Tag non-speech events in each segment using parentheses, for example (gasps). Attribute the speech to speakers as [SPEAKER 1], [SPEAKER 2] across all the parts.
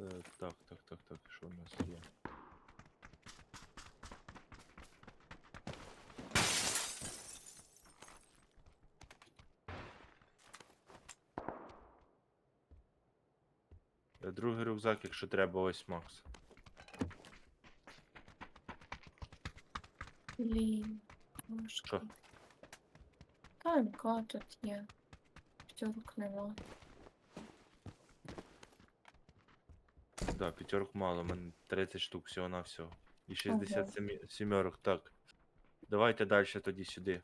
[SPEAKER 1] Е, так, так, так, так, що у нас є? Е, Другий рюкзак, якщо треба, ось Макс.
[SPEAKER 2] Блін.
[SPEAKER 1] Що?
[SPEAKER 2] МК тут є. П'ятерок нема.
[SPEAKER 1] Да, п'ятерок мало, у мене 30 штук всього на всього. І 67 сімерок, так. Давайте далі тоді сюди.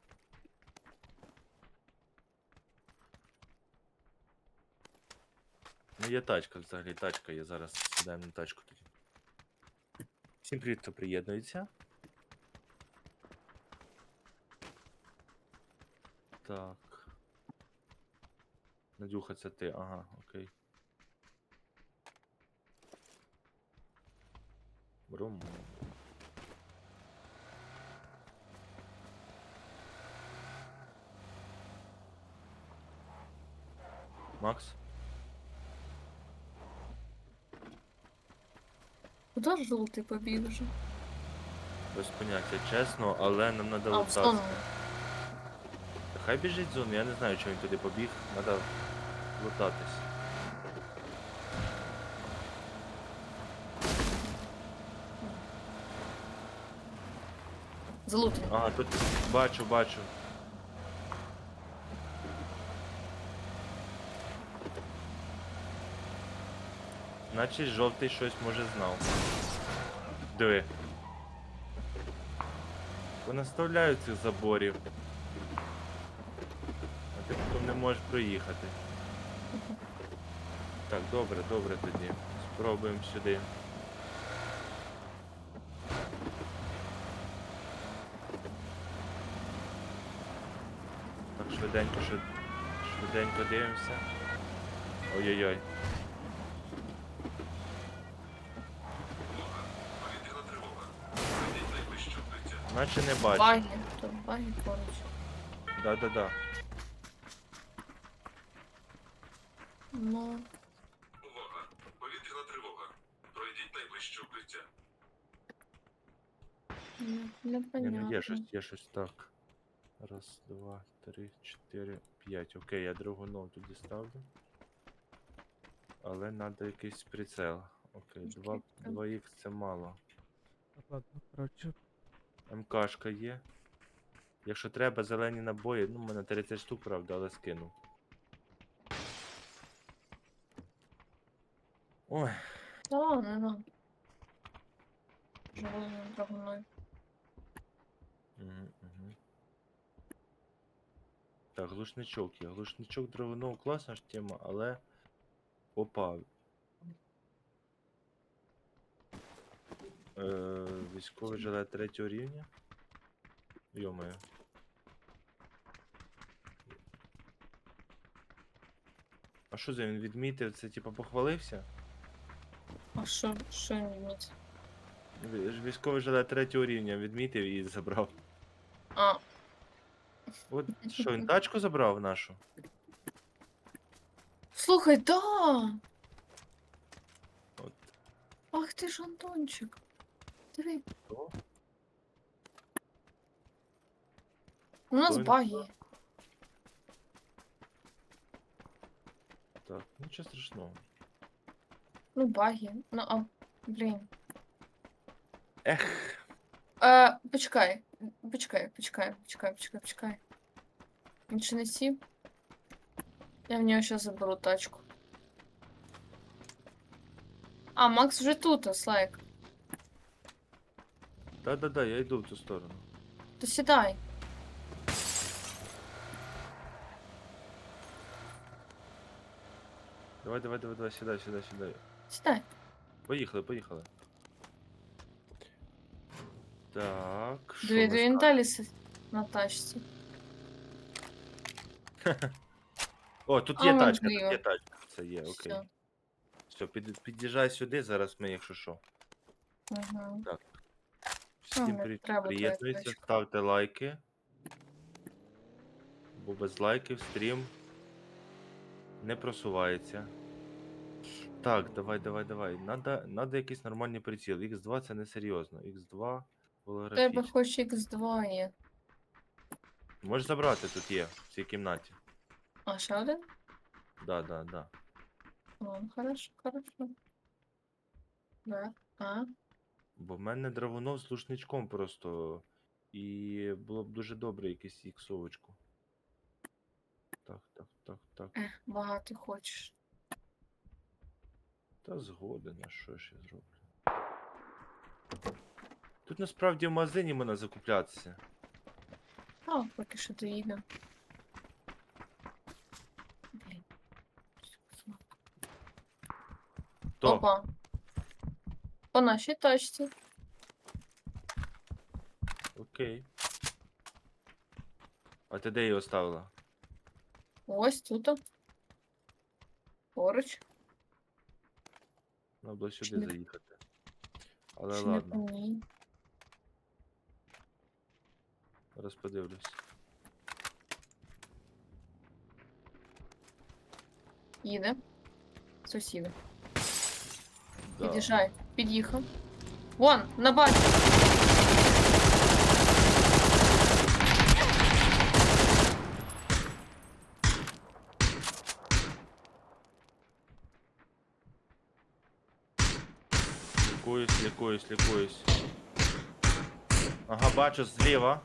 [SPEAKER 1] Ну, є тачка взагалі, тачка є зараз. Сідаємо на тачку тоді. Всім привіт, хто приєднується. Так. Надюха, це ти, ага, окей. Брум. Макс?
[SPEAKER 2] Куда жовтий побіг вже?
[SPEAKER 1] Без поняття, чесно, але нам треба
[SPEAKER 2] А, в
[SPEAKER 1] лутатися.
[SPEAKER 2] зону.
[SPEAKER 1] Хай біжить в зону, я не знаю, чого він туди побіг. Треба лутатись.
[SPEAKER 2] Залутий.
[SPEAKER 1] Ага, тут бачу, бачу. Значить, жовтий щось може знав. Диви. Понаставляють цих заборів. А ти потім не можеш проїхати. Так, добре, добре тоді. Спробуємо сюди. Так, швиденько, швид... швиденько дивимося. Ой-ой-ой. Наче не бачу.
[SPEAKER 2] Баги. Тут баги поруч.
[SPEAKER 1] Да-да-да.
[SPEAKER 2] Ну,
[SPEAKER 3] Увага! Повітряна тривога. Пройдіть найближче укриття.
[SPEAKER 2] не,
[SPEAKER 1] Ні, ну
[SPEAKER 2] непонятно.
[SPEAKER 1] є щось, є щось так. Раз, два, три, чотири, п'ять. Окей, я другу ногу туди ставлю. Але треба якийсь прицел. Окей, два,
[SPEAKER 2] Окей, так.
[SPEAKER 1] 2х це мало.
[SPEAKER 4] Так, ладно, коротше.
[SPEAKER 1] МКшка є. Якщо треба, зелені набої, ну, в мене 30 штук, правда, але скину. Ой,
[SPEAKER 2] Та ладно, ну. Живу за драгуною.
[SPEAKER 1] Угу, угу. Так, глушничок є. Глушничок драгонового класна ж тема, але. Опа. Е, військовий жилет третього рівня. Йомаю. А що за він відмітив? Це типа похвалився?
[SPEAKER 2] А що, що він вміє?
[SPEAKER 1] Ві- ж Військовий жилет третього рівня відмітив і забрав.
[SPEAKER 2] А,
[SPEAKER 1] От що, він тачку забрав нашу?
[SPEAKER 2] слухай, да!
[SPEAKER 1] От.
[SPEAKER 2] Ах ти ж Антончик. Диви,
[SPEAKER 1] О,
[SPEAKER 2] у нас
[SPEAKER 1] Хто він?
[SPEAKER 2] баги.
[SPEAKER 1] так, нічого страшного.
[SPEAKER 2] Ну, баги. Ну, а, блін.
[SPEAKER 1] Ех.
[SPEAKER 2] Е, почекай. Почекай, почекай, почекай, почекай, почекай. Він ще не сів? Я в нього зараз заберу тачку. А, Макс вже тут, а, Слайк.
[SPEAKER 1] Да-да-да, я йду в ту сторону.
[SPEAKER 2] То сідай.
[SPEAKER 1] Давай, давай, давай, давай, сідай, сідай, сідай.
[SPEAKER 2] Сідай.
[SPEAKER 1] Поїхали, поїхали. Так. що
[SPEAKER 2] Дві,
[SPEAKER 1] ми
[SPEAKER 2] дві
[SPEAKER 1] скажемо?
[SPEAKER 2] далі сидить на тачці. (laughs)
[SPEAKER 1] О, тут
[SPEAKER 2] А,
[SPEAKER 1] є тачка, тут є тачка. Це є, окей.
[SPEAKER 2] Все.
[SPEAKER 1] Все, під, під'їжджай сюди, зараз ми, якщо що.
[SPEAKER 2] Угу.
[SPEAKER 1] Всім
[SPEAKER 2] не треба твоя тачка.
[SPEAKER 1] ставте лайки. Бо без лайків стрім не просувається. Так, давай, давай, давай. Надо, надо якийсь нормальний приціл. Х2 це не серйозно. Х2
[SPEAKER 2] У тебе
[SPEAKER 1] голографічний.
[SPEAKER 2] хоч Х2 є.
[SPEAKER 1] Можеш забрати тут є, в цій кімнаті.
[SPEAKER 2] А, ще один?
[SPEAKER 1] Да, да, да.
[SPEAKER 2] О, хорошо, хорошо. Да. А,
[SPEAKER 1] Бо в мене драгунов з лушничком просто. І було б дуже добре якусь іксовочку. Так, так, так, так.
[SPEAKER 2] ех, багато хочеш.
[SPEAKER 1] Та згоден, а що ж я зроблю? Тут насправді в магазині можна закуплятися.
[SPEAKER 2] А, поки що доїдемо. Блін.
[SPEAKER 1] То,
[SPEAKER 2] Опа. По нашій точці.
[SPEAKER 1] окей. А ти де її оставила?
[SPEAKER 2] Ось тут. Поруч.
[SPEAKER 1] Треба було
[SPEAKER 2] Чи
[SPEAKER 1] сюди
[SPEAKER 2] не-
[SPEAKER 1] заїхати. Але
[SPEAKER 2] Чи не
[SPEAKER 1] ладно,
[SPEAKER 2] по ній?
[SPEAKER 1] зараз подивлюсь.
[SPEAKER 2] Їде. Сусіди.
[SPEAKER 1] Да.
[SPEAKER 2] Під'їжджай. Під'їхав. Вон, на базі.
[SPEAKER 1] Лікуюсь, лікуюсь, лікуюсь. Ага, бачу зліва.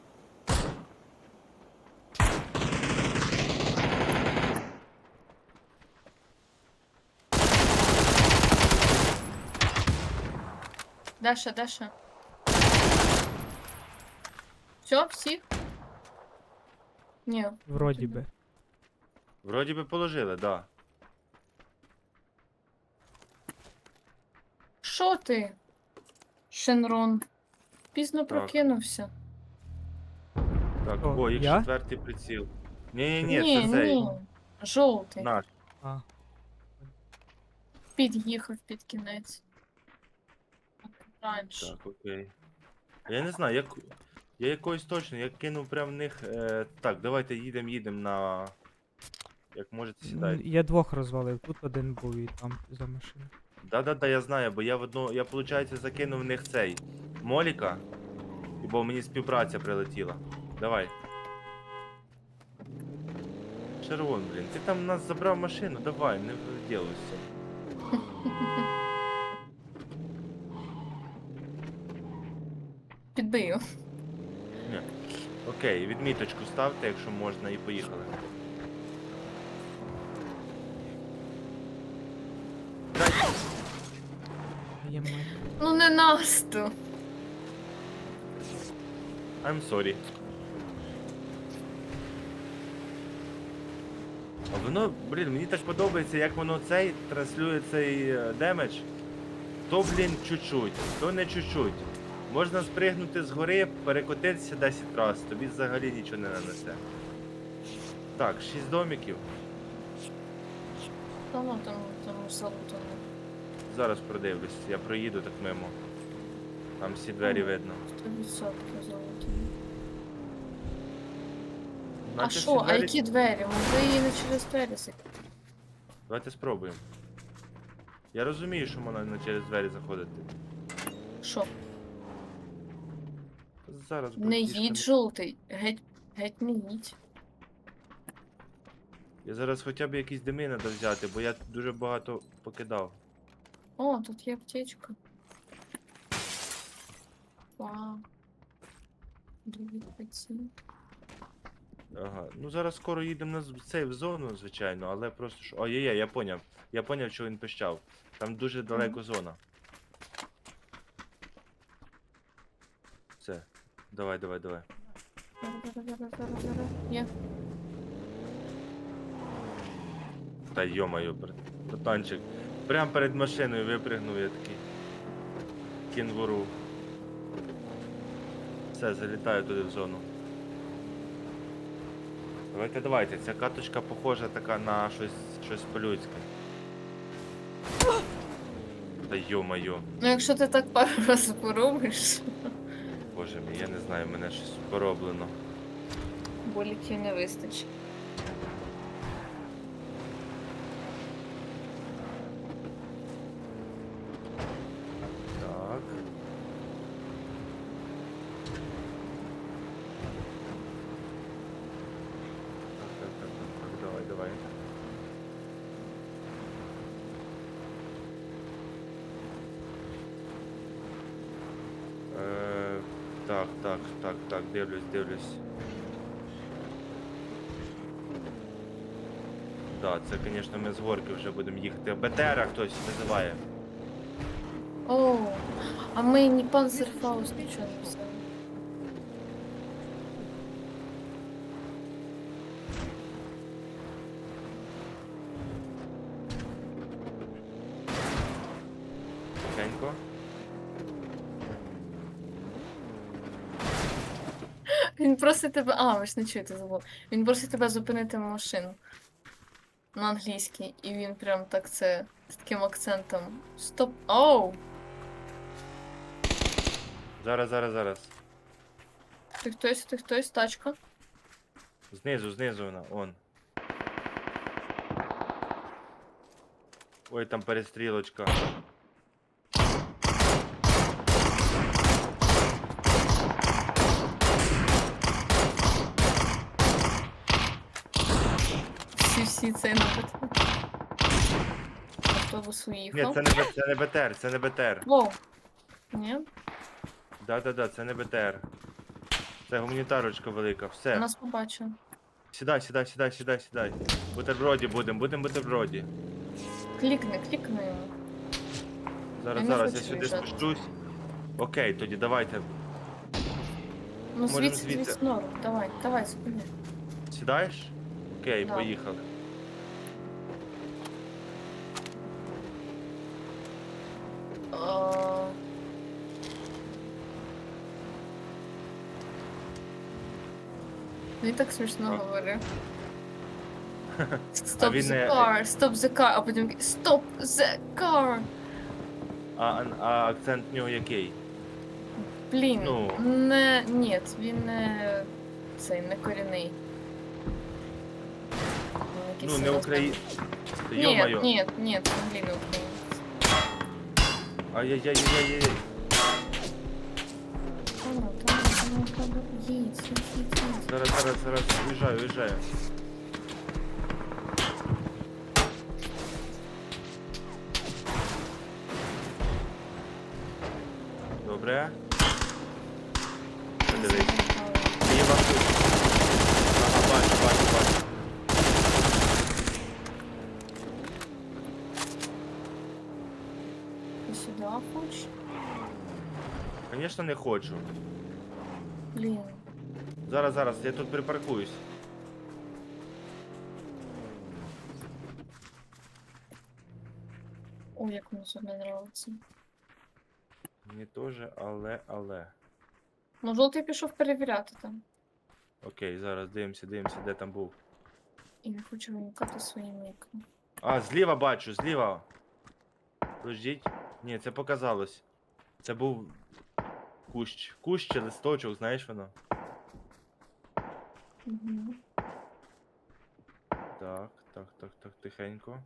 [SPEAKER 2] Даша, Даша. Все, всіх? Ні.
[SPEAKER 4] Вроді би.
[SPEAKER 1] Вроді би положили, да.
[SPEAKER 2] Що ти? Шенрон. Пізно прокинувся.
[SPEAKER 1] Так,
[SPEAKER 4] О,
[SPEAKER 1] о, їх
[SPEAKER 4] я?
[SPEAKER 1] четвертий приціл. Ні, ні, ні,
[SPEAKER 2] ні,
[SPEAKER 1] це цей.
[SPEAKER 2] ні. Жовтий.
[SPEAKER 1] Наш.
[SPEAKER 4] А,
[SPEAKER 2] Під'їхав під кінець. Раніше.
[SPEAKER 1] Так, окей. Я не знаю, як. Я якось точно, я кинув прям в них. Е, так, давайте їдемо, їдемо на. Як можете сідайте.
[SPEAKER 4] я двох розвалив, тут один був і там за машиною.
[SPEAKER 1] Да-да-да, я знаю, бо я в одну. Я, виходить, закинув в них цей. Моліка. І бо мені співпраця прилетіла. Давай. Червон, блін, ти там нас забрав машину, давай, не вділуйся. (laughs)
[SPEAKER 2] Підбию.
[SPEAKER 1] Окей, відміточку ставте, якщо можна, і поїхали. Дай,
[SPEAKER 2] Ну не Насту.
[SPEAKER 1] I'm sorry. А воно, блін, мені так подобається, як воно цей транслює цей е, демедж. То, блін, чуть-чуть, то не чуть-чуть. Можна спригнути з гори, перекотитися 10 разів, тобі взагалі нічого не нанесе. Так, 6 домиків.
[SPEAKER 2] Тому там, там залутано.
[SPEAKER 1] Зараз продивлюсь, я проїду так мимо. Там всі двері видно.
[SPEAKER 2] 100% залутано. А
[SPEAKER 1] Наче всі
[SPEAKER 2] а
[SPEAKER 1] двері-
[SPEAKER 2] які двері? Могли її не через двері закрити.
[SPEAKER 1] Давайте спробуємо. Я розумію, що можна не через двері заходити.
[SPEAKER 2] Що?
[SPEAKER 1] Зараз
[SPEAKER 2] буде.
[SPEAKER 1] Не
[SPEAKER 2] їдь жовтий. Геть, геть не їдь.
[SPEAKER 1] Я зараз хоча б якісь дими треба взяти, бо я дуже багато покидав.
[SPEAKER 2] О, тут є аптечка. Вау.
[SPEAKER 1] Ага. Ну зараз скоро їдемо на з- цей в зону, звичайно, але просто що. Ой, є, я поняв. Я поняв, що він пищав. Там дуже далеко зона. Все. Давай, давай, давай.
[SPEAKER 2] Є.
[SPEAKER 1] Та йомаю, братанчик. Прям перед машиною випригнув я такий. Кінгуру. Все, залітаю туди в зону. Давайте, давайте. Ця каточка похожа така на щось, щось по-людське. Та йо-моє.
[SPEAKER 2] Ну якщо ти так пару разів поробиш,
[SPEAKER 1] Боже я не знаю, мене щось пороблено.
[SPEAKER 2] Боліків не вистачить.
[SPEAKER 1] Так. Так, так, так, так, так, давай, давай. Дивлюсь, дивлюсь. Да, це, звісно, ми з горки вже будемо їхати. БТРа хтось визиває.
[SPEAKER 2] О, а ми не панцерфауст нічого не взяли.
[SPEAKER 1] Тихенько.
[SPEAKER 2] Він просить тебе. А, ви ж не чуєте, забув. Він просить тебе зупинити машину на англійській, і він прям так це з таким акцентом. Стоп. Оу!
[SPEAKER 1] Зараз, зараз, зараз.
[SPEAKER 2] Ти хтось, ти хтось, тачка.
[SPEAKER 1] Знизу, знизу вона, он. Ой, там перестрілочка.
[SPEAKER 2] Всі цей напит. Автобус
[SPEAKER 1] Ні,
[SPEAKER 2] уїхав.
[SPEAKER 1] це не, Б- це не БТР, це не БТР.
[SPEAKER 2] Воу. Ні?
[SPEAKER 1] Да-да-да, це не БТР. Це гуманітарочка велика. Все.
[SPEAKER 2] Нас побачив.
[SPEAKER 1] Сідай, сідай, сідай, сідай, сідай. Бутерброді будемо, будемо бутерброді.
[SPEAKER 2] Клікни, клікни йому.
[SPEAKER 1] Зараз,
[SPEAKER 2] Я не
[SPEAKER 1] зараз я
[SPEAKER 2] хочу
[SPEAKER 1] сюди
[SPEAKER 2] їжджати.
[SPEAKER 1] спущусь. Окей, тоді давайте.
[SPEAKER 2] Ну
[SPEAKER 1] Можемо
[SPEAKER 2] звідси,
[SPEAKER 1] звідси.
[SPEAKER 2] звідси норм. Давай, давай, зупини.
[SPEAKER 1] Сідаєш? Окей,
[SPEAKER 2] Да.
[SPEAKER 1] поїхали.
[SPEAKER 2] Так смішно говорив. (laughs) Stop
[SPEAKER 1] він
[SPEAKER 2] the
[SPEAKER 1] не-
[SPEAKER 2] car, stop the car, а потім такий, stop the car.
[SPEAKER 1] А, а, акцент в нього який?
[SPEAKER 2] Блін,
[SPEAKER 1] Ну.
[SPEAKER 2] не, ні, він не цей, не корінний. Він якийсь
[SPEAKER 1] Ну, не
[SPEAKER 2] серйозний.
[SPEAKER 1] український.
[SPEAKER 2] Ні,
[SPEAKER 1] Йо-моє.
[SPEAKER 2] ні, ні, взагалі не українець.
[SPEAKER 1] Ай-яй-яй-яй-яй.
[SPEAKER 2] Та ну, та ну, та ну, та ну, їдь, їдь, їдь, їдь.
[SPEAKER 1] Зараз, зараз, зараз, уїжджаю, уїжджаю. Добре. Подивись. Ліва тут. Ага, бачу, бачу, бачу.
[SPEAKER 2] Ти сюди хочеш?
[SPEAKER 1] Звісно, не хочу. Зараз, зараз, я тут припаркуюсь.
[SPEAKER 2] Ой, як мені не нравиться.
[SPEAKER 1] Мені теж, але, але.
[SPEAKER 2] Ну, жовтий пішов перевіряти там.
[SPEAKER 1] Окей, зараз дивимося, дивимося, де там був.
[SPEAKER 2] І не хочу вимикати свої мікро.
[SPEAKER 1] А, зліва бачу, зліва. Подождіть. Ні, це показалось. Це був кущ. Кущ чи листочок, знаєш воно?
[SPEAKER 2] Угу.
[SPEAKER 1] Так, так, так, так, тихенько.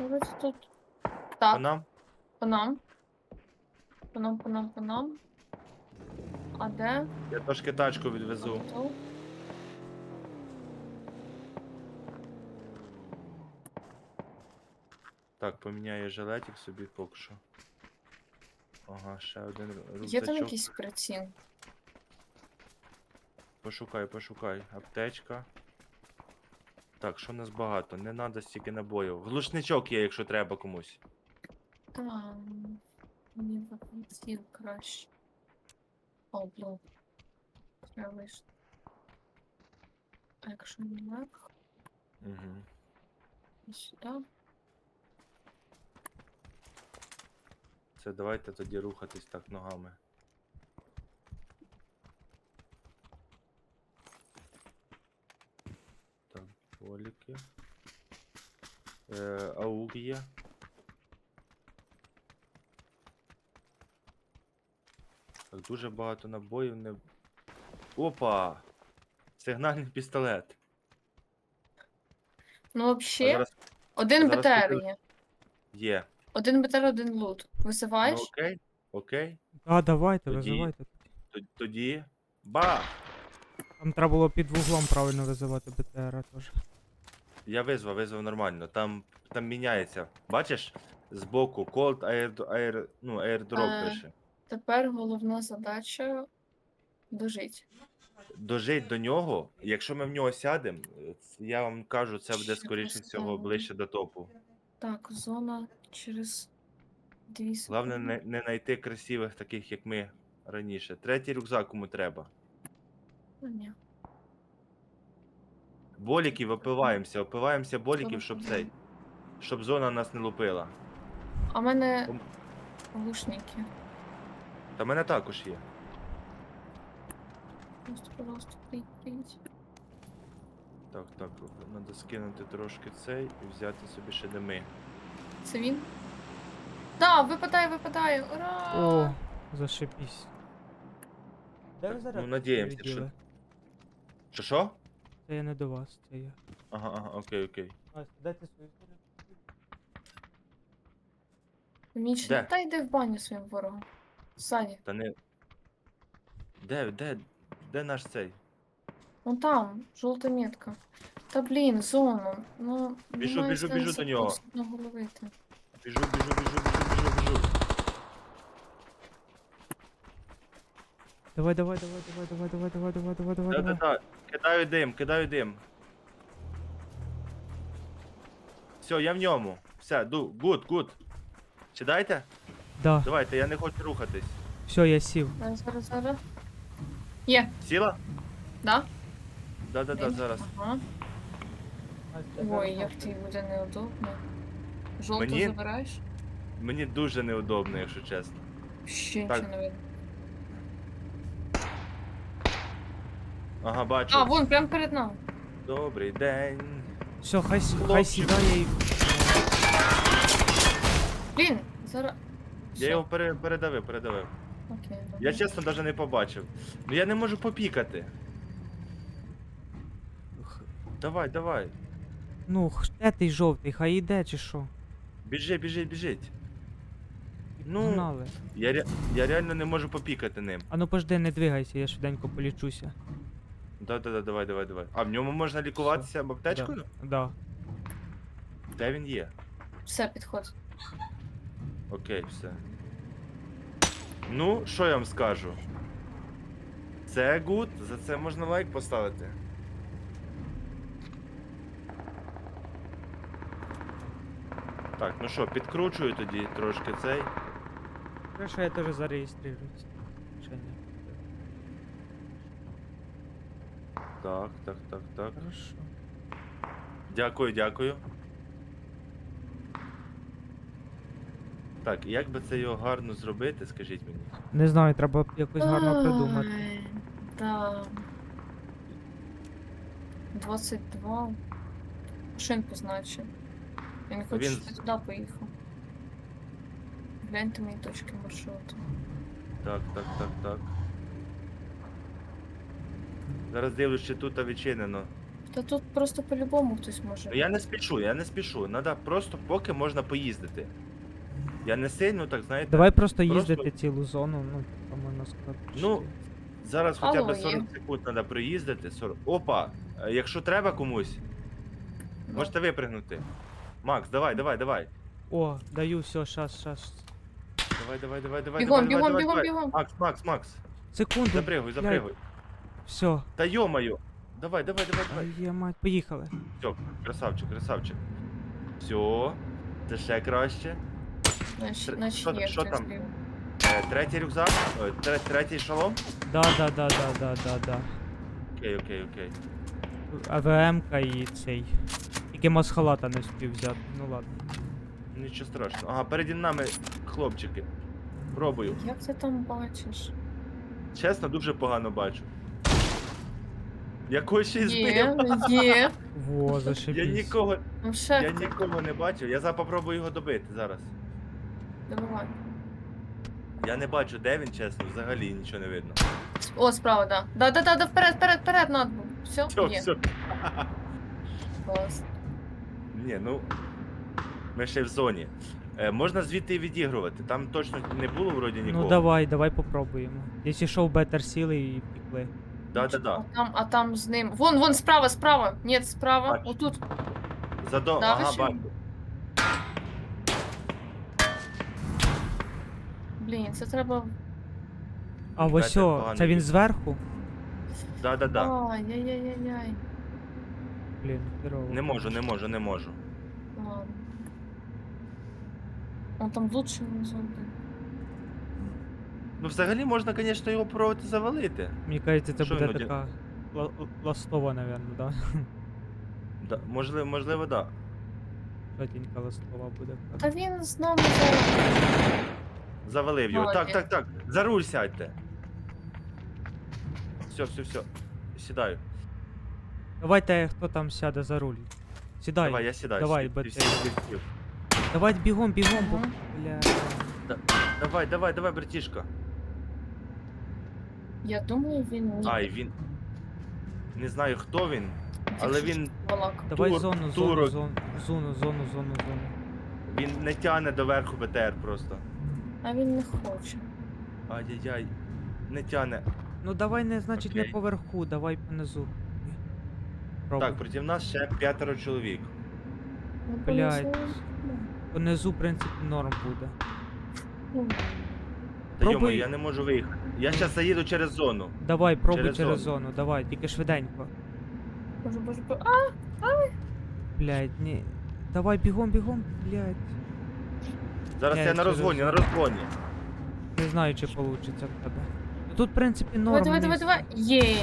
[SPEAKER 2] Ось тут.
[SPEAKER 1] По
[SPEAKER 2] Так,
[SPEAKER 1] нам?
[SPEAKER 2] по нам. По нам, по нам, по нам. А де?
[SPEAKER 1] Я трошки тачку відвезу. Так, поміняю жилетик собі поки що. Ага, ще один рю-
[SPEAKER 2] Є там якийсь приціл?
[SPEAKER 1] Пошукай, пошукай. Аптечка. Так, що в нас багато? Не треба стільки набоїв. Глушничок є, якщо треба комусь.
[SPEAKER 2] Там. Мені приціл краще. О, блін. Я вийшла. Не так,
[SPEAKER 1] Угу.
[SPEAKER 2] і
[SPEAKER 1] Це давайте тоді рухатись так ногами. Так, поліки. Е, аук є. Так, дуже багато набоїв не. Опа! Сигнальний пістолет.
[SPEAKER 2] Ну, взагалі,
[SPEAKER 1] зараз
[SPEAKER 2] один
[SPEAKER 1] зараз
[SPEAKER 2] БТР є.
[SPEAKER 1] є.
[SPEAKER 2] Один БТР, один лут.
[SPEAKER 1] Ну,
[SPEAKER 2] Висиваєш?
[SPEAKER 1] окей, окей.
[SPEAKER 4] Да, давайте,
[SPEAKER 1] Тоді-
[SPEAKER 4] визивайте.
[SPEAKER 1] Т- Тоді. Ба!
[SPEAKER 4] Там треба було під вуглом правильно визивати БТР теж.
[SPEAKER 1] Я визвав, визвав нормально. Там, там міняється. Бачиш? збоку. Cold air, air, ну, airdrop
[SPEAKER 2] Е.
[SPEAKER 1] пише.
[SPEAKER 2] Тепер головна задача дожить.
[SPEAKER 1] Дожить до нього, якщо ми в нього сядемо, е, я вам кажу, це буде
[SPEAKER 2] Ще
[SPEAKER 1] скоріше всього ближче до топу.
[SPEAKER 2] Так, зона через дві секунди.
[SPEAKER 1] Головне не, не знайти красивих таких, як ми раніше. Третій рюкзак кому треба.
[SPEAKER 2] Ні.
[SPEAKER 1] Боліків опиваємося, опиваємося боліків, щоб цей. Щоб зона нас не лупила.
[SPEAKER 2] А в мене
[SPEAKER 1] Ом.
[SPEAKER 2] глушники.
[SPEAKER 1] Та в мене також є.
[SPEAKER 2] Просто, пожалуйста, прийдь.
[SPEAKER 1] Так, так, треба скинути трошки цей і взяти собі ще дими.
[SPEAKER 2] Це він? Да, випадає, випадає. Ура!
[SPEAKER 4] О, зашибісь. Де ви зараз?
[SPEAKER 1] ну, надіємося, що- Що що?
[SPEAKER 4] Це я не до вас, це я.
[SPEAKER 1] Ага, ага, окей, окей.
[SPEAKER 4] Настя, дайте свою зарядку.
[SPEAKER 2] Міч,
[SPEAKER 1] Де?
[SPEAKER 2] та йди в баню своїм ворогом. Ззаді.
[SPEAKER 1] Та не. Де, де, де наш цей?
[SPEAKER 2] Вон там, жовта метка. Та блін, зону. Ну,
[SPEAKER 1] Біжу,
[SPEAKER 2] немає
[SPEAKER 1] біжу, біжу
[SPEAKER 2] сенсу
[SPEAKER 1] до нього.
[SPEAKER 2] просто наголовити.
[SPEAKER 1] Біжу, біжу, біжу, біжу, біжу, біжу.
[SPEAKER 4] Давай, давай, давай, давай, давай, давай, давай, давай, давай, давай,
[SPEAKER 1] Да-да-да. Кидаю дим, кидаю дим. Все, я в ньому. Все, ду, гуд, гуд. Сідайте?
[SPEAKER 4] Да,
[SPEAKER 1] Давайте, я не хочу рухатись.
[SPEAKER 4] все, я сів.
[SPEAKER 2] Зараз, зараз, зараз. Є,
[SPEAKER 1] Сіла?
[SPEAKER 2] да?
[SPEAKER 1] Да, да, да, зараз.
[SPEAKER 2] Ага. Ой, як тобі буде неудобно. Жовту
[SPEAKER 1] Мені?
[SPEAKER 2] забираєш?
[SPEAKER 1] Мені дуже неудобно, якщо чесно.
[SPEAKER 2] Ще
[SPEAKER 1] Так.
[SPEAKER 2] нічого не видно.
[SPEAKER 1] Ага, бачу.
[SPEAKER 2] А, вон, прямо перед нами.
[SPEAKER 1] Добрий день.
[SPEAKER 4] Все, хай, с- хай
[SPEAKER 1] Хлопчик.
[SPEAKER 4] сідає і...
[SPEAKER 2] Блін, зараз.
[SPEAKER 1] Я його пере, передавив, передавив.
[SPEAKER 2] Окей, добре.
[SPEAKER 1] Я чесно навіть не побачив. Ну я не можу попікати. Давай, давай.
[SPEAKER 4] Ну, х- де той жовтий, хай іде чи що?
[SPEAKER 1] Біжи, біжи, біжить. Ну.
[SPEAKER 4] Погнали.
[SPEAKER 1] Я, ре... я реально не можу попікати ним.
[SPEAKER 4] А ну пожди, не двигайся, я швиденько полічуся.
[SPEAKER 1] Да, да, да, давай, давай, давай. А в ньому можна лікуватися аптечкою?
[SPEAKER 4] Да.
[SPEAKER 1] Де він є?
[SPEAKER 2] Все, підходь.
[SPEAKER 1] Окей, все. Ну, що я вам скажу? Це гуд, за це можна лайк поставити. Так, ну що, підкручую тоді трошки цей.
[SPEAKER 4] Хорошо, я теж зареєструюсь. Ще ні.
[SPEAKER 1] Так, так, так, так.
[SPEAKER 4] Хорошо.
[SPEAKER 1] Дякую, дякую. Так, як би це його гарно зробити, скажіть мені.
[SPEAKER 4] Не знаю, треба якось гарно придумати.
[SPEAKER 2] Ай, Да. 22. Шин позначив. Я не хочу,
[SPEAKER 1] Він
[SPEAKER 2] щоб ти туди поїхав. Гляньте мої точки маршруту.
[SPEAKER 1] Так, так, так, так. Зараз дивлюсь, чи тут відчинено.
[SPEAKER 2] Та тут просто по-любому хтось може.
[SPEAKER 1] Ну я не спішу, я не спішу. Надо просто поки можна поїздити. Я не сильно, так знаєте.
[SPEAKER 4] Давай просто
[SPEAKER 1] просто-
[SPEAKER 4] їздити цілу зону, ну, там можна сказати.
[SPEAKER 1] Ну,
[SPEAKER 4] що-
[SPEAKER 1] Зараз хоча
[SPEAKER 2] Алло,
[SPEAKER 1] б 40
[SPEAKER 2] є.
[SPEAKER 1] секунд треба проїздити. 40... Опа! е, Якщо треба комусь,
[SPEAKER 2] Ну,
[SPEAKER 1] можете випригнути. Макс, давай, давай, давай.
[SPEAKER 4] О, даю, все, щас, щас.
[SPEAKER 1] Давай, давай, давай, давай.
[SPEAKER 2] Бігом,
[SPEAKER 1] давай,
[SPEAKER 2] бігом,
[SPEAKER 1] давай,
[SPEAKER 2] бігом,
[SPEAKER 1] давай.
[SPEAKER 2] бігом.
[SPEAKER 1] Макс, Макс, Макс.
[SPEAKER 4] Секунду.
[SPEAKER 1] Запригуй, запригуй.
[SPEAKER 4] Все.
[SPEAKER 1] Та йо-моє. Давай, давай, давай, давай.
[SPEAKER 4] Ай, я мать, поїхали.
[SPEAKER 1] Все, красавчик, красавчик. Все. Це ще краще.
[SPEAKER 2] Значить,
[SPEAKER 1] Тр- що-
[SPEAKER 2] є
[SPEAKER 1] що там? Е, третій рюкзак, е, тре- третій шалом.
[SPEAKER 4] Да, да, да, да, да, да, да.
[SPEAKER 1] Окей, окей, окей.
[SPEAKER 4] АВМ-ка і цей. Тільки масхалата не встиг взяти. Ну ладно.
[SPEAKER 1] Нічого страшного. Ага, переді нами хлопчики. Пробую.
[SPEAKER 2] Як ти там бачиш?
[SPEAKER 1] Чесно, дуже погано бачу. Якось ще й
[SPEAKER 2] Є,
[SPEAKER 1] збив.
[SPEAKER 2] є. (laughs)
[SPEAKER 4] Во,
[SPEAKER 1] Я
[SPEAKER 4] зашибісь.
[SPEAKER 1] нікого,
[SPEAKER 2] Ну ще
[SPEAKER 1] я
[SPEAKER 2] хто?
[SPEAKER 1] нікого не бачив. Я зараз попробую його добити зараз.
[SPEAKER 2] Добивай.
[SPEAKER 1] Я не бачу, де він, чесно, взагалі нічого не видно.
[SPEAKER 2] О, справа, да. Да, да, да, да, вперед, вперед, вперед, надо було. Все,
[SPEAKER 1] Все,
[SPEAKER 2] є.
[SPEAKER 1] все.
[SPEAKER 2] Клас.
[SPEAKER 1] Ні, ну. Ми ще в зоні. Е, можна звідти і відігрувати. Там точно не було вроді нікого.
[SPEAKER 4] Ну давай, давай попробуємо. Якщо що, бетер сіли і пікли.
[SPEAKER 1] Да, да, да.
[SPEAKER 2] А там, а там з ним. Вон, вон, справа, справа. Нет, справа.
[SPEAKER 1] Бачу.
[SPEAKER 2] Отут.
[SPEAKER 1] Задо...
[SPEAKER 2] Да,
[SPEAKER 1] ага,
[SPEAKER 2] ви що?
[SPEAKER 1] бачу.
[SPEAKER 2] Блін, це треба.
[SPEAKER 4] А ось
[SPEAKER 1] Бетер
[SPEAKER 4] о,
[SPEAKER 1] поганий
[SPEAKER 4] це він зверху?
[SPEAKER 1] Да-да-да.
[SPEAKER 2] Ай-яй-яй-яй.
[SPEAKER 4] Блін, херово.
[SPEAKER 1] Не можу, не можу, не можу.
[SPEAKER 2] Ладно. Он там лучше не зомби.
[SPEAKER 1] Ну, взагалі можна, звісно, його пробувати завалити.
[SPEAKER 4] Мені кажеться, це
[SPEAKER 1] Що
[SPEAKER 4] буде
[SPEAKER 1] він оді-
[SPEAKER 4] така ла- ластова, напевно, да?
[SPEAKER 1] Да, можливо, можливо, да.
[SPEAKER 4] Жовтенька ластова буде.
[SPEAKER 2] Та він з нами зараз.
[SPEAKER 1] Завалив його. Так, так, так. За руль сядьте. Все, все, все. Сідаю.
[SPEAKER 4] Давайте хто там сяде за руль. Сідай.
[SPEAKER 1] Давай, я сідаю.
[SPEAKER 4] Давай,
[SPEAKER 1] сів,
[SPEAKER 4] ти-. Давай бігом, бігом, бо.
[SPEAKER 2] Ага.
[SPEAKER 4] Бля.
[SPEAKER 1] Давай, давай, давай, братішка.
[SPEAKER 2] Я думаю, він ні.
[SPEAKER 1] Ай, він. Не знаю, хто він, але він.
[SPEAKER 4] Давай
[SPEAKER 1] Тур-
[SPEAKER 4] зону, зону,
[SPEAKER 1] турок.
[SPEAKER 4] зону, зону, зону, зону, зону.
[SPEAKER 1] він не тягне до верху БТР просто.
[SPEAKER 2] А він не хоче.
[SPEAKER 1] Ай-яй-яй. Не тягне.
[SPEAKER 4] Ну давай не, значить, не
[SPEAKER 1] Окей.
[SPEAKER 4] поверху, давай понизу. Пробуй.
[SPEAKER 1] Так, проти нас ще п'ятеро чоловік.
[SPEAKER 2] Ну,
[SPEAKER 4] Блядь.
[SPEAKER 2] повезло.
[SPEAKER 4] Понизу, в принципі, норм буде.
[SPEAKER 2] Ну,
[SPEAKER 1] Та
[SPEAKER 4] Пробуй.
[SPEAKER 1] йому, я не можу виїхати. Я зараз заїду через зону.
[SPEAKER 4] Давай, пробуй
[SPEAKER 1] Через
[SPEAKER 4] через,
[SPEAKER 1] зону.
[SPEAKER 4] зону, давай, тільки швиденько.
[SPEAKER 2] Боже, боже, боже. А,
[SPEAKER 4] Блядь, ні. Давай бігом, бігом, блядь.
[SPEAKER 1] Зараз
[SPEAKER 4] Я
[SPEAKER 1] я на
[SPEAKER 4] через
[SPEAKER 1] розгоні, на
[SPEAKER 4] зону.
[SPEAKER 1] розгоні.
[SPEAKER 4] Не знаю, чи вийде в тебе. Тут, в принципі,
[SPEAKER 2] давай,
[SPEAKER 4] норм.
[SPEAKER 2] давай, давай,
[SPEAKER 4] місце.
[SPEAKER 2] давай. Є.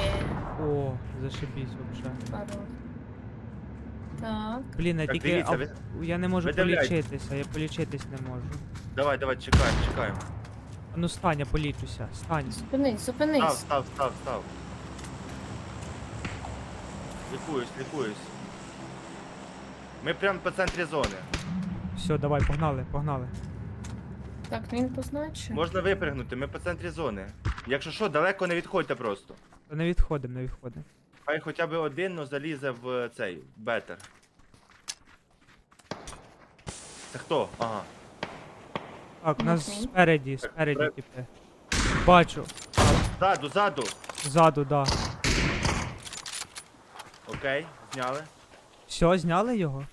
[SPEAKER 4] О, зашибісь вообще.
[SPEAKER 2] Так.
[SPEAKER 4] Блін, я
[SPEAKER 1] Так,
[SPEAKER 4] тільки.
[SPEAKER 1] дивіться,
[SPEAKER 4] ав- Я не можу
[SPEAKER 1] видавляйте.
[SPEAKER 4] полічитися, я полічитись не можу.
[SPEAKER 1] Давай, давай, чекаємо, чекаємо.
[SPEAKER 4] А ну стань, я полічуся. Стань.
[SPEAKER 2] Зупинись,
[SPEAKER 1] Став,
[SPEAKER 2] зупинись.
[SPEAKER 1] став, став, став. Лікуюсь, лікуюсь. Ми прямо по центрі зони.
[SPEAKER 4] Все, давай, погнали, погнали.
[SPEAKER 2] Так, він позначив.
[SPEAKER 1] Можна випригнути, ми по центрі зони. Якщо що, далеко не відходьте просто.
[SPEAKER 4] Та Не відходимо, не відходимо.
[SPEAKER 1] Хай хоча б один но залізе в цей бетер. Це хто? Ага.
[SPEAKER 4] Так, у нас
[SPEAKER 2] Окей.
[SPEAKER 4] спереді, спереді,
[SPEAKER 1] пре-
[SPEAKER 4] типи. Бачу.
[SPEAKER 1] Ззаду, ззаду.
[SPEAKER 4] Ззаду, да.
[SPEAKER 1] Окей, зняли.
[SPEAKER 4] Все, зняли його?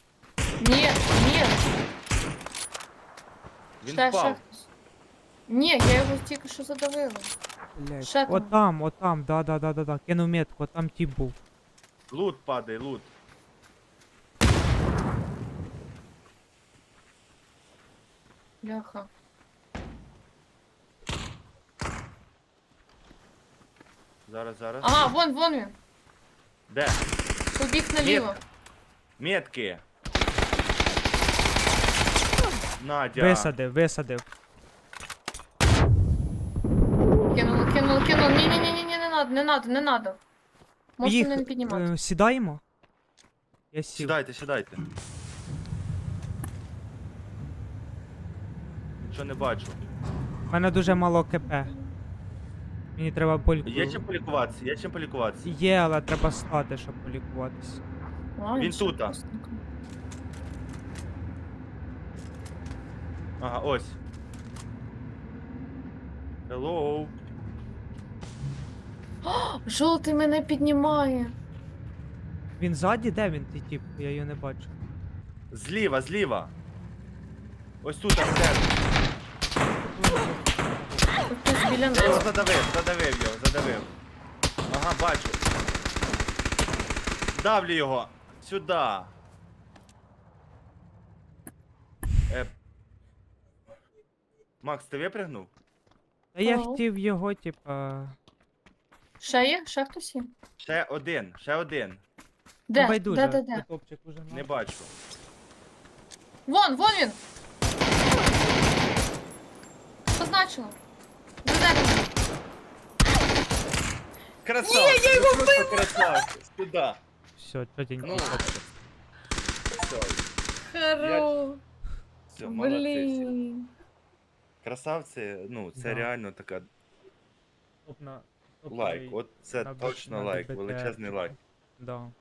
[SPEAKER 2] Ні, ні.
[SPEAKER 1] Він
[SPEAKER 2] Ще, ще
[SPEAKER 1] впав.
[SPEAKER 2] Ні, я його тільки що задавила.
[SPEAKER 4] Блять.
[SPEAKER 2] Ще там.
[SPEAKER 4] Отам, отам, да, да, да, да, да. Кинув метку, там тіп був.
[SPEAKER 1] Лут падає, лут.
[SPEAKER 2] Бляха.
[SPEAKER 1] Зараз, зараз.
[SPEAKER 2] Ага, вон, вон він.
[SPEAKER 1] Де?
[SPEAKER 2] Побіг наліво.
[SPEAKER 1] Метки. Надя.
[SPEAKER 4] Висадив, висадив.
[SPEAKER 2] Кинула, кинула, кинула. Ні, ні, ні, ні, ні, не надо, не надо, не надо. Можете
[SPEAKER 4] Їх,
[SPEAKER 2] не піднімати.
[SPEAKER 4] е, сідаємо? Я сів.
[SPEAKER 1] Сідайте, сідайте. Нічого не бачу.
[SPEAKER 4] У мене дуже мало КП. Мені треба польку.
[SPEAKER 1] Є чим полікуватися? Є чим полікуватися?
[SPEAKER 4] Є, але треба стати, щоб полікуватись.
[SPEAKER 2] А,
[SPEAKER 1] він
[SPEAKER 2] вкусненько.
[SPEAKER 1] Ага, ось. Hello. (gasps)
[SPEAKER 2] Жовтий мене піднімає.
[SPEAKER 4] Він ззаді? Де він, ти тіп? Я його не бачу.
[SPEAKER 1] Зліва, зліва. Ось тут, а де?
[SPEAKER 2] Тут Хтось біля
[SPEAKER 1] Я його
[SPEAKER 2] нас.
[SPEAKER 1] задавив, задавив його, задавив. Ага, бачу. Давлю його. Сюди. Е... Макс, ти випригнув?
[SPEAKER 4] Та я хотів його, типа.
[SPEAKER 2] Ще є? Ще хтось є?
[SPEAKER 1] Ще один, ще один.
[SPEAKER 2] Де?
[SPEAKER 4] байдуже,
[SPEAKER 2] Де, де, де?
[SPEAKER 4] Топчик уже
[SPEAKER 1] Не бачу.
[SPEAKER 2] Вон, вон він! Позначила. За деревом.
[SPEAKER 1] Красавчик! Ні, я його вбив! Красавчик! Сюди.
[SPEAKER 4] Все, чотенько.
[SPEAKER 1] Ну, все,
[SPEAKER 2] Хорош.
[SPEAKER 1] все, молодці.
[SPEAKER 2] Блін.
[SPEAKER 1] Красавці, ну, це
[SPEAKER 4] Да.
[SPEAKER 1] реально така
[SPEAKER 4] Топ на- топ
[SPEAKER 1] лайк.
[SPEAKER 4] на-
[SPEAKER 1] От це
[SPEAKER 4] на
[SPEAKER 1] точно
[SPEAKER 4] на
[SPEAKER 1] лайк,
[SPEAKER 4] ДБТР,
[SPEAKER 1] величезний
[SPEAKER 4] типа.
[SPEAKER 1] лайк.
[SPEAKER 4] Да.